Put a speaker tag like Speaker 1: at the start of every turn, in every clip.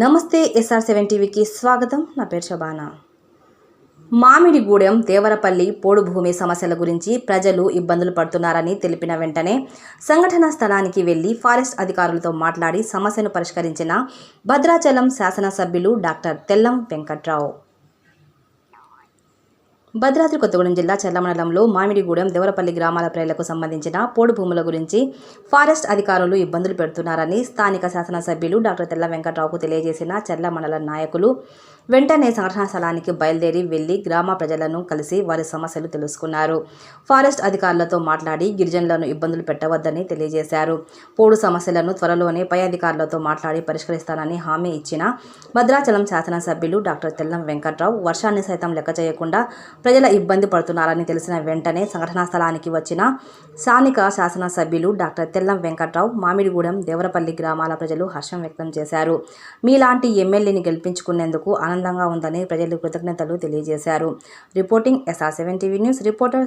Speaker 1: నమస్తే SR seven టీవీకి స్వాగతం. నా పేరు శబానా మామిడిగూడెం దేవరపల్లి పోడు భూమి సమస్యల గురించి ప్రజలు ఇబ్బందులు పడుతున్నారని తెలిపిన వెంటనే సంఘటనా స్థలానికి వెళ్ళి ఫారెస్ట్ అధికారులతో మాట్లాడి సమస్యను పరిష్కరించిన భద్రాచలం శాసనసభ్యులు డాక్టర్ తెల్లం వెంకట్రావు. భద్రాద్రి కొత్తగూడెం జిల్లా చెర్ల మండలంలో మామిడిగూడెం దేవరపల్లి గ్రామాల ప్రజలకు సంబంధించిన పోడు భూముల గురించి ఫారెస్ట్ అధికారులు ఇబ్బందులు పెడుతున్నారని స్థానిక శాసనసభ్యులు డాక్టర్ తెల్ల వెంకట్రావుకు తెలియజేసిన చెర్ల మండల నాయకులు వెంటనే సంఘటనా స్థలానికి బయలుదేరి వెళ్ళి గ్రామ ప్రజలను కలిసి వారి సమస్యలు తెలుసుకున్నారు. ఫారెస్ట్ అధికారులతో మాట్లాడి గిరిజనులను ఇబ్బందులు పెట్టవద్దని తెలియజేశారు. పోడు సమస్యలను త్వరలోనే పై అధికారులతో మాట్లాడి పరిష్కరిస్తానని హామీ ఇచ్చిన భద్రాచలం శాసనసభ్యులు డాక్టర్ తెల్లం వెంకట్రావు వర్షాన్ని సైతం లెక్క చేయకుండా ప్రజల ఇబ్బంది పడుతున్నారని తెలిసిన వెంటనే సంఘటనా స్థలానికి వచ్చిన స్థానిక శాసనసభ్యులు డాక్టర్ తెల్లం వెంకట్రావు మామిడిగూడెం దేవరపల్లి గ్రామాల ప్రజలు హర్షం వ్యక్తం చేశారు. మీలాంటి ఎమ్మెల్యేని గెలిపించుకునేందుకు ఆనందంగా ఉందని ప్రజలు కృతజ్ఞతలు తెలియజేశారు. Reporting SR seven TV news reporter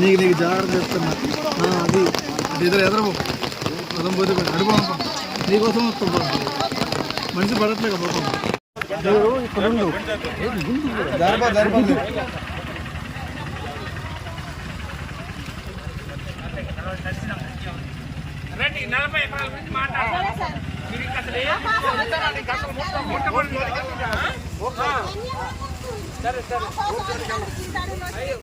Speaker 2: నీకు నీకు జాగ్రత్త చెప్తున్నా అది. అది ఎదురు ఎదురు పదం పోతే. అడుగు పంపం నీకోసం వస్తాం. మనిషి పడట్లేక పోతాం జరపా జరపా.
Speaker 3: రండి నలభై ఎకరాల గురించి సరే సరే.